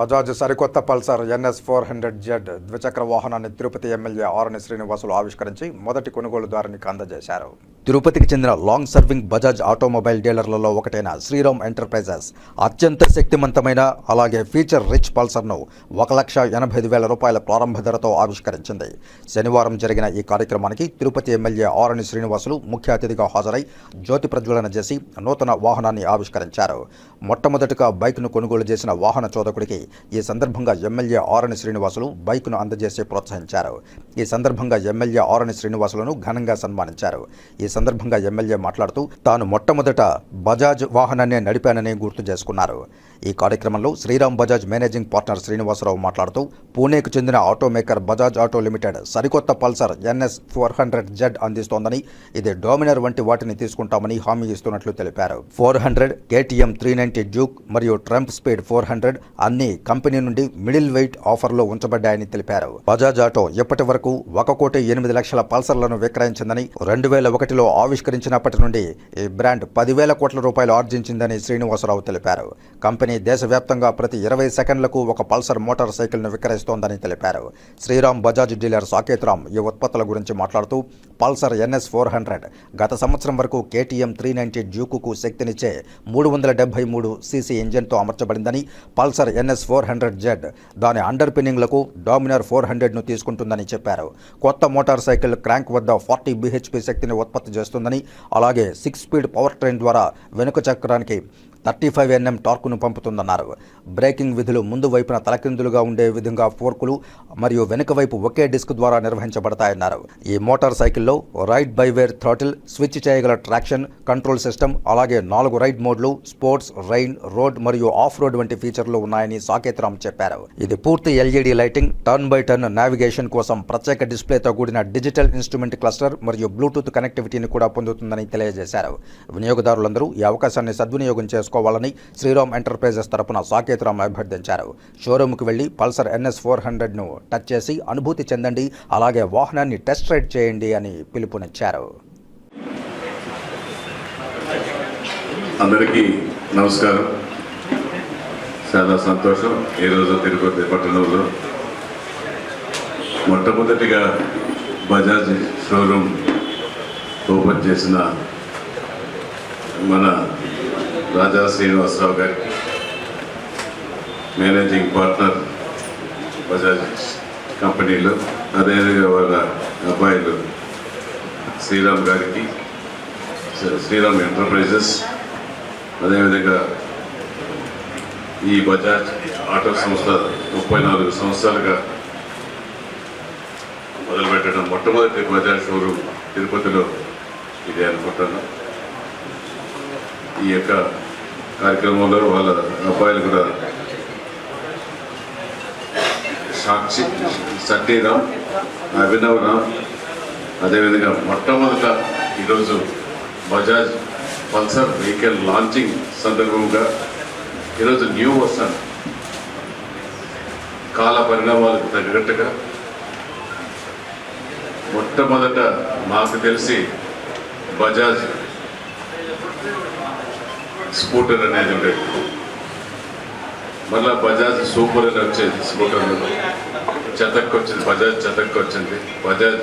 బజాజ్ సరికొత్త Pulsar NS four hundred Z ద్విచక్ర వాహనాన్ని తిరుపతి ఎమ్మెల్యే ఆరణి శ్రీనివాసులు ఆవిష్కరించి మొదటి కొనుగోలుదారునికి అందజేశారు తిరుపతికి చెందిన లాంగ్ సర్వింగ్ బజాజ్ ఆటోమొబైల్ డీలర్లలో ఒకటైన శ్రీరామ్ ఎంటర్ప్రైజెస్ అత్యంత శక్తివంతమైన అలాగే ఫీచర్ రిచ్ పల్సర్ను ఒక లక్ష ఎనభై ఐదు వేల రూపాయల ప్రారంభ ధరతో ఆవిష్కరించింది. శనివారం జరిగిన ఈ కార్యక్రమానికి తిరుపతి ఎమ్మెల్యే ఆరణి శ్రీనివాసులు ముఖ్య అతిథిగా హాజరై జ్యోతి ప్రజ్వలన చేసి నూతన వాహనాన్ని ఆవిష్కరించారు. మొట్టమొదటిగా బైక్ను కొనుగోలు చేసిన వాహన చోదకుడికి ఈ సందర్భంగా ఎమ్మెల్యే ఆరణి శ్రీనివాసులు బైక్ను అందజేసి ప్రోత్సహించారు. ఈ సందర్భంగా ఎమ్మెల్యే ఆరణి శ్రీనివాసులను ఘనంగా సన్మానించారు. ఈ సందర్భంగా ఎమ్మెల్యే మాట్లాడుతూ తాను మొట్టమొదట బజాజ్ వాహనాన్ని నడిపానని గుర్తు చేసుకున్నారు. ఈ కార్యక్రమంలో శ్రీరామ్ బజాజ్ మేనేజింగ్ పార్ట్నర్ శ్రీనివాసరావు మాట్లాడుతూ పూణేకు చెందిన auto maker Bajaj auto limited సరికొత్త Pulsar NS four hundred Z అందిస్తోందని ఇది డోమినర్ వంటి వాటిని తీసుకుంటామని హామీ ఇస్తున్నట్లు తెలిపారు. Four hundred KTM three ninety Duke మరియు ట్రంప్ స్పీడ్ ఫోర్ హండ్రెడ్ అన్ని కంపెనీ నుండి మిడిల్ వెయిట్ ఆఫర్లో ఉంచబడ్డాయని తెలిపారు. బజాజ్ ఆటో ఇప్పటి వరకు ఒక కోటి ఎనిమిది లక్షల పల్సర్లను విక్రయించిందని రెండు వేల ఒకటిలో ఆవిష్కరించినప్పటి నుండి ఈ బ్రాండ్ పదివేల కోట్ల రూపాయలు ఆర్జించిందని శ్రీనివాసరావు తెలిపారు. కంపెనీ దేశవ్యాప్తంగా ప్రతి ఇరవై సెకండ్లకు ఒక పల్సర్ మోటార్ సైకిల్ను విక్రయిస్తోందని తెలిపారు. శ్రీరామ్ బజాజ్ డీలర్ సాకేత్ రామ్ ఈ ఉత్పత్తుల గురించి మాట్లాడుతూ పల్సర్ ఎన్ఎస్ ఫోర్ హండ్రెడ్ గత సంవత్సరం వరకు కేటీఎం త్రీ నైన్టీ డ్యూకుకు శక్తినిచ్చే మూడు వందల డెబ్బై మూడు సీసీ ఇంజన్తో అమర్చబడిందని Pulsar NS four hundred Z దాని అండర్ పిన్నింగ్లకు డామినర్ ఫోర్ హండ్రెడ్ను తీసుకుంటుందని చెప్పారు. కొత్త మోటార్ సైకిల్ క్రాంక్ వద్ద ఫార్టీ బీహెచ్పీ శక్తిని ఉత్పత్తి చేస్తుందని అలాగే సిక్స్ స్పీడ్ పవర్ ట్రైన్ ద్వారా వెనుక చక్రానికి థర్టీ ఫైవ్ ఎన్ఎం టార్కును పంపుతుందన్నారు. బ్రేకింగ్ విధులు ముందు వైపున తలకిందులుగా ఉండే విధంగా ఫోర్కులు మరియు వెనుక వైపు ఒకే డిస్క్ ద్వారా నిర్వహించబడతాయన్నారు. ఈ మోటార్ సైకిల్లో ride by wire throttle switch చేయగల ట్రాక్షన్ కంట్రోల్ సిస్టమ్ అలాగే నాలుగు రైడ్ మోడ్లు స్పోర్ట్స్ రైన్ రోడ్ మరియు ఆఫ్ రోడ్ వంటి ఫీచర్లు ఉన్నాయని సాకేతరామ్ చెప్పారు. ఇది పూర్తి LED lighting turn by turn navigation కోసం ప్రత్యేక డిస్ప్లేతో కూడిన డిజిటల్ ఇన్స్ట్రుమెంట్ క్లస్టర్ మరియు బ్లూటూత్ కనెక్టివిటీని కూడా పొందుతుందని తెలియజేశారు. వినియోగదారులందరూ ఈ అవకాశాన్ని సద్వినియోగం చేసుకోవాలని శ్రీరామ్ ఎంటర్ప్రైజెస్ తరపున సాకేత్ రామ్ అభ్యర్థించారు. షోరూమ్కి వెళ్ళి పల్సర్ ఎన్ఎస్ ఫోర్ హండ్రెడ్ను టచ్ చేసి అనుభూతి చెందండి అలాగే వాహనాన్ని టెస్ట్ రైడ్ చేయండి అని పిలుపునిచ్చారు. అందరికీ నమస్కారం. చాలా సంతోషం. ఈరోజు తిరుపతి పట్టణంలో మొట్టమొదటిగా బజాజ్ షోరూమ్ ఓపెన్ చేసిన మన రాజా శ్రీనివాసరావు గారికి మేనేజింగ్ పార్ట్నర్ బజాజ్ కంపెనీలో అదేవిధంగా వాళ్ళ అబ్బాయిలు శ్రీరామ్ గారికి శ్రీరామ్ ఎంటర్ప్రైజెస్ అదేవిధంగా ఈ బజాజ్ ఆటో సంస్థ ముప్పై నాలుగు సంవత్సరాలుగా మొదలుపెట్టడం మొట్టమొదటి బజాజ్ షోరూమ్ తిరుపతిలో ఇదే అనుకుంటున్నాను ఈ యొక్క కార్యక్రమంలో వాళ్ళ అబ్బాయిలు కూడా సాక్షి సత్యరామ్ అభినవ్ రామ్ అదేవిధంగా మొట్టమొదట ఈరోజు బజాజ్ పల్సర్ వెహికల్ లాంచింగ్ సందర్భంగా ఈరోజు న్యూ వర్షన్ కాల పరిణామాలకు తగ్గట్టుగా మొట్టమొదట మాకు తెలిసి బజాజ్ స్కూటర్ అనేది ఉండేది మళ్ళీ బజాజ్ సూపర్ అని వచ్చేది స్కూటర్ చెతక్కి వచ్చింది బజాజ్ చెతక్కి వచ్చింది బజాజ్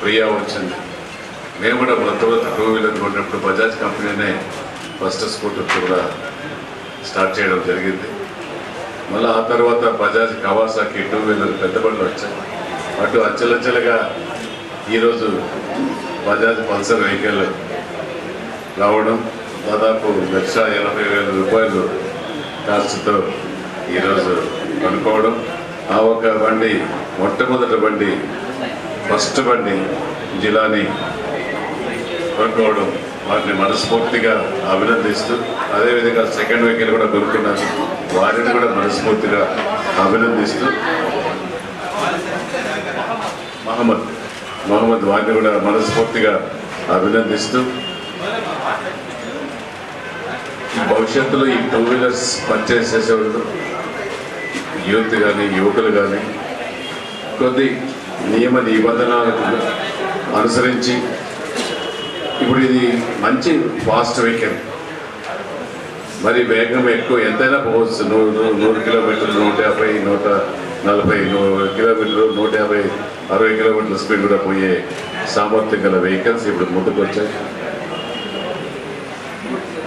ప్రియా వచ్చింది. మేము కూడా మొత్తం టూ వీలర్ కొన్నప్పుడు బజాజ్ కంపెనీనే ఫస్ట్ స్కూటర్ కూడా స్టార్ట్ చేయడం జరిగింది. మళ్ళీ ఆ తర్వాత బజాజ్ కవాసాకి టూ వీలర్ పెద్ద బండ్లు వచ్చాయి. అటు అచ్చలచ్చలుగా ఈరోజు బజాజ్ పల్సర్ వెహికల్ రావడం దాదాపు లక్ష ఎనభై వేల రూపాయలు ఖర్చుతో ఈరోజు కొనుక్కోవడం. ఆ ఒక బండి మొట్టమొదటి బండి ఫస్ట్ బండి జిలాని కొనుక్కోవడం వారిని మనస్ఫూర్తిగా అభినందిస్తూ అదేవిధంగా సెకండ్ వెహికల్ కూడా కొనుక్కున్నారు. వారిని కూడా మనస్ఫూర్తిగా అభినందిస్తూ మహమ్మద్ మహమ్మద్ వారిని కూడా మనస్ఫూర్తిగా అభినందిస్తూ ఈ భవిష్యత్తులో ఈ టూ వీలర్స్ పర్చేస్ చేసేవాళ్ళు యూత్ కానీ యువకులు కానీ కొద్ది నియమ నిబంధనలకు అనుసరించి ఇప్పుడు ఇది మంచి ఫాస్ట్ వెహికల్. మరి వేగం ఎక్కువ ఎంతైనా పోవచ్చు. నూరు నూరు నూరు కిలోమీటర్లు నూట యాభై నూట నలభై నూ- కిలోమీటర్లు నూట యాభై అరవై కిలోమీటర్ల స్పీడ్ కూడా పోయే సామర్థ్యం గల వెహికల్స్ ఇప్పుడు ముందుకు వచ్చాయి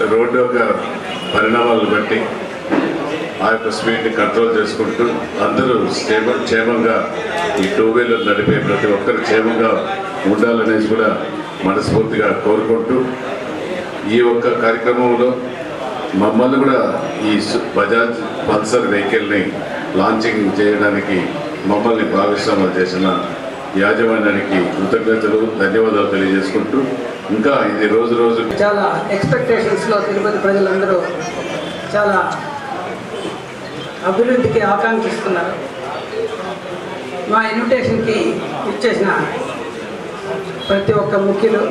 రోడ్డు యొక్క పరిణామాలను బట్టి ఆ యొక్క స్పీడ్ని కంట్రోల్ చేసుకుంటూ అందరూ క్షేమ క్షేమంగా ఈ టూ వీలర్ నడిపే ప్రతి ఒక్కరు క్షేమంగా ఉండాలనేసి కూడా మనస్ఫూర్తిగా కోరుకుంటూ ఈ ఒక్క కార్యక్రమంలో మమ్మల్ని కూడా ఈ బజాజ్ పల్సర్ వెహికల్ని లాంచింగ్ చేయడానికి మమ్మల్ని భాగస్వామ్యం చేసిన యాజమాన్యానికి కృతజ్ఞతలు ధన్యవాదాలు తెలియజేసుకుంటూ ఇంకా ఇది రోజు రోజు చాలా ఎక్స్పెక్టేషన్స్లో తిరుపతి ప్రజలందరూ చాలా అభివృద్ధికి ఆకాంక్షిస్తున్నారు. మా ఇన్విటేషన్కి ఇచ్చేసిన ప్రతి ఒక్క ముఖ్యులు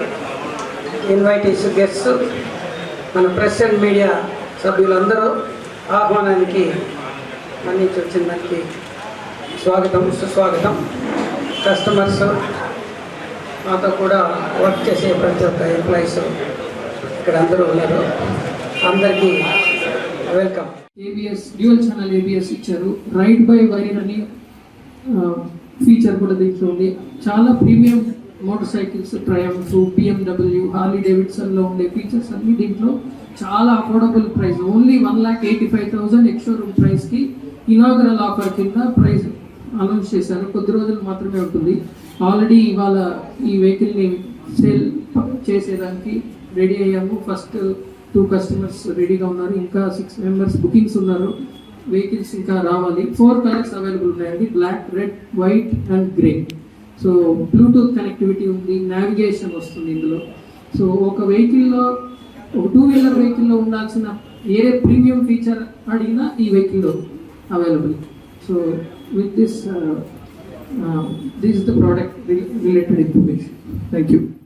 ఇన్వైటీస్ గెస్ట్స్ మన ప్రెస్ అండ్ మీడియా సభ్యులందరూ ఆహ్వానానికి మన్నించి వచ్చిన దానికి స్వాగతం సుస్వాగతం. కస్టమర్స్ మాతో కూడా వర్క్ చేసే ప్రతి ఒక్క ఎంప్లాయీస్ ఇక్కడ అందరూ ఉన్నారు. అందరికీ welcome ABS dual channel ABS ఇచ్చారు. రైడ్ బై వైర్ అని ఫీచర్ కూడా దీంట్లో ఉంది. చాలా premium motorcycles Triumph BMW Harley డేవిడ్సన్లో ఉండే ఫీచర్స్ అన్ని దీంట్లో చాలా affordable price only one lakh eighty five thousand ex showroom price ప్రైస్కి ఇనాగరల్ ఆఫర్ కింద ప్రైస్ అనౌన్స్ చేశారు. కొద్ది రోజులు మాత్రమే ఉంటుంది. ఆల్రెడీ ఇవాళ ఈ వెహికల్ని సేల్ చేసేదానికి రెడీ అయ్యాము. ఫస్ట్ టూ కస్టమర్స్ రెడీగా ఉన్నారు. ఇంకా సిక్స్ మెంబర్స్ బుకింగ్స్ ఉన్నారు. వెహికల్స్ ఇంకా రావాలి. ఫోర్ కలర్స్ అవైలబుల్ ఉన్నాయండి. Black red white and grey so Bluetooth connectivity ఉంది. నావిగేషన్ వస్తుంది ఇందులో. సో ఒక వెహికల్లో ఒక టూ వీలర్ వెహికల్లో ఉండాల్సిన ఏ ప్రీమియం ఫీచర్ అడిగినా ఈ వెహికల్లో available so with this, uh, uh, this is the product related information. Thank you.